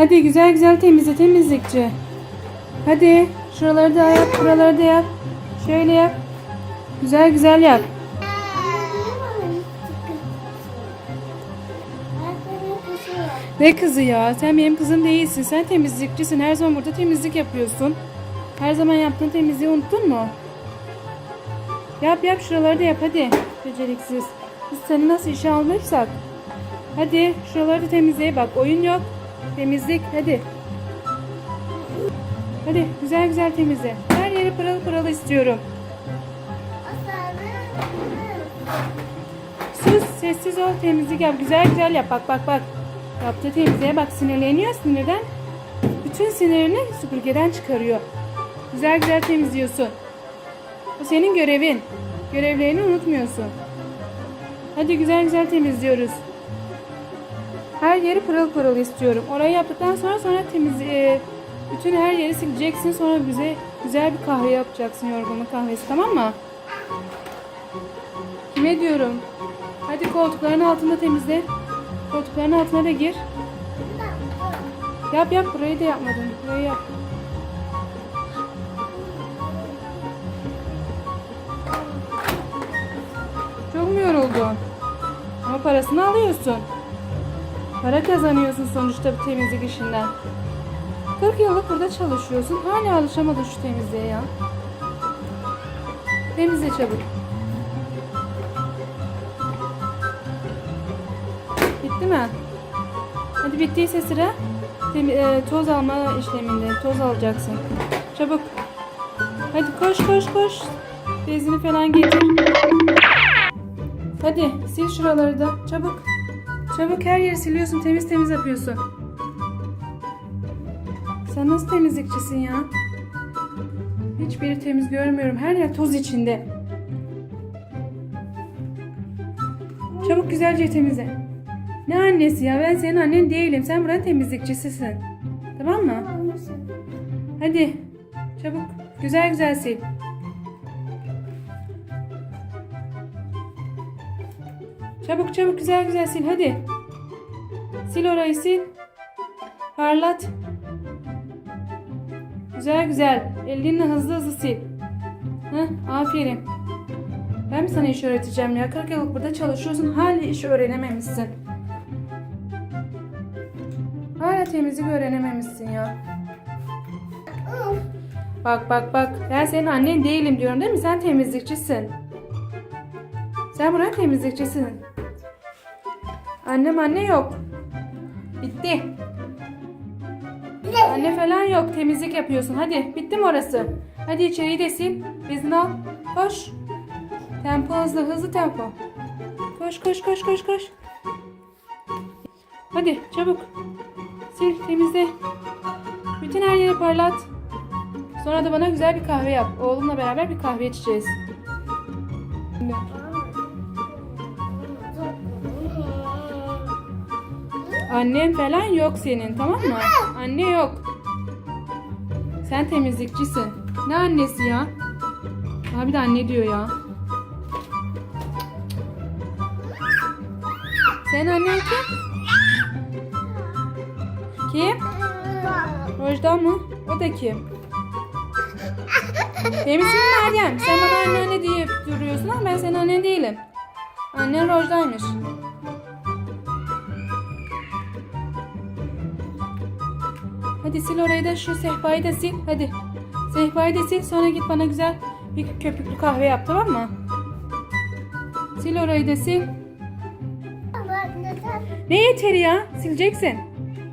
Hadi güzel güzel temizle temizlikçi. Hadi şuraları da yap, buraları da yap. Şöyle yap. Güzel güzel yap. Ne kızı ya? Sen benim kızım değilsin. Sen temizlikçisin. Her zaman burada temizlik yapıyorsun. Her zaman yaptığın temizliği unuttun mu? Yap yap şuraları da yap hadi. Beceriksiz. Biz seni nasıl işe almışsak. Hadi şuraları da temizleye bak. Oyun yok. Temizlik hadi. Hadi güzel güzel temizle. Her yeri pırıl pırıl istiyorum. Sus sessiz ol temizlik yap. Güzel güzel yap. Bak bak bak. Yaptığı temizliğe bak sinirleniyor sinirden. Bütün sinirini süpürgeden çıkarıyor. Güzel güzel temizliyorsun. Bu senin görevin. Görevlerini unutmuyorsun. Hadi güzel güzel temizliyoruz. Her yeri pırıl pırıl istiyorum. Orayı yaptıktan sonra sonra temiz e, bütün her yeri sileceksin. Sonra bize güzel bir kahve yapacaksın yorgunluk kahvesi tamam mı? Kime diyorum? Hadi koltukların altında temizle. Koltukların altına da gir. Yap yap burayı da yapmadın. Burayı yap. Çok mu yoruldun? Ama parasını alıyorsun. Para kazanıyorsun sonuçta bu temizlik işinden. 40 yıllık burada çalışıyorsun. Hala alışamadın şu temizliğe ya. Temizle çabuk. Bitti mi? Hadi bittiyse sıra temi- e, toz alma işleminde. Toz alacaksın. Çabuk. Hadi koş koş koş. Bezini falan getir. Hadi sil şuraları da. Çabuk. Çabuk her yeri siliyorsun. Temiz temiz yapıyorsun. Sen nasıl temizlikçisin ya? Hiçbiri temiz görmüyorum. Her yer toz içinde. Çabuk güzelce temizle. Ne annesi ya? Ben senin annen değilim. Sen buranın temizlikçisisin. Tamam mı? Hadi. Çabuk. Güzel güzel sil. Çabuk çabuk güzel güzel sil. Hadi. Sil orayı sil. Parlat. Güzel güzel. Elinle hızlı hızlı sil. Heh, aferin. Ben mi sana iş öğreteceğim ya? 40 yıllık burada çalışıyorsun. Hala iş öğrenememişsin. Hala temizlik öğrenememişsin ya. Bak bak bak. Ben senin annen değilim diyorum değil mi? Sen temizlikçisin. Sen buranın temizlikçisin. Annem anne yok. Bitti. Anne falan yok. Temizlik yapıyorsun. Hadi. Bitti mi orası? Hadi içeriği de sil. Bezini al. Koş. Tempo hızlı. Hızlı tempo. Koş koş koş koş koş. Hadi çabuk. Sil temizle. Bütün her yeri parlat. Sonra da bana güzel bir kahve yap. Oğlumla beraber bir kahve içeceğiz. Annen falan yok senin tamam mı? Anne yok. Sen temizlikçisin. Ne annesi ya? Abi de anne diyor ya. Sen annen kim? Kim? Rojda mı? O da kim? Benim Meryem. Sen bana anne anne diye duruyorsun ama ben senin annen değilim. Annen Rojda'ymış. Hadi sil orayı da şu sehpayı da sil. Hadi. Sehpayı da sil sonra git bana güzel bir köpüklü kahve yap tamam mı? Sil orayı da sil. Ne yeteri ya? Sileceksin.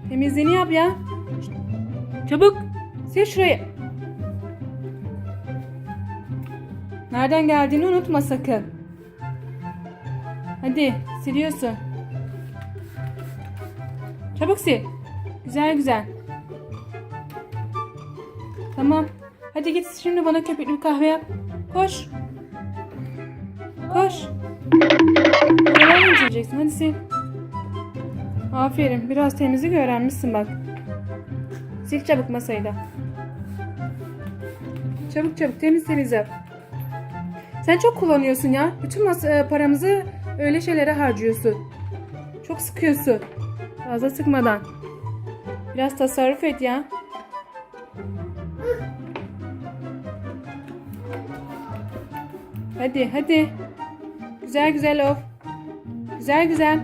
Temizliğini yap ya. Çabuk. Sil şurayı. Nereden geldiğini unutma sakın. Hadi siliyorsun. Çabuk sil. Güzel güzel. Tamam. Hadi git şimdi bana köpüklü bir kahve yap. Koş. Koş. Neler içeceksin? Hadi sil. Aferin. Biraz temizlik öğrenmişsin bak. Sil çabuk masayı da. Çabuk çabuk temiz temiz yap. Sen çok kullanıyorsun ya. Bütün masa, e, paramızı öyle şeylere harcıyorsun. Çok sıkıyorsun. Fazla sıkmadan. Biraz tasarruf et ya. Hadi hadi. Güzel güzel of. Güzel güzel.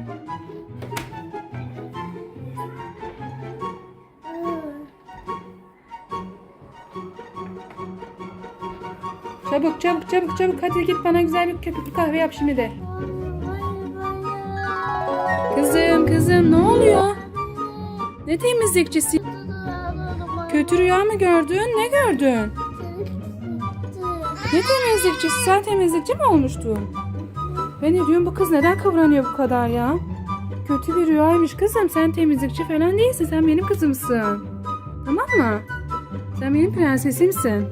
Çabuk çabuk çabuk çabuk hadi git bana güzel bir köpüklü kahve yap şimdi de. Kızım kızım ne oluyor? Ne temizlikçisi? Kötü rüya mı gördün? Ne gördün? Ne temizlikçisi? Sen temizlikçi mi olmuştun? Ben ne diyorum bu kız neden kıvranıyor bu kadar ya? Kötü bir rüyaymış kızım. Sen temizlikçi falan değilsin. Sen benim kızımsın. Tamam mı? Sen benim prensesimsin.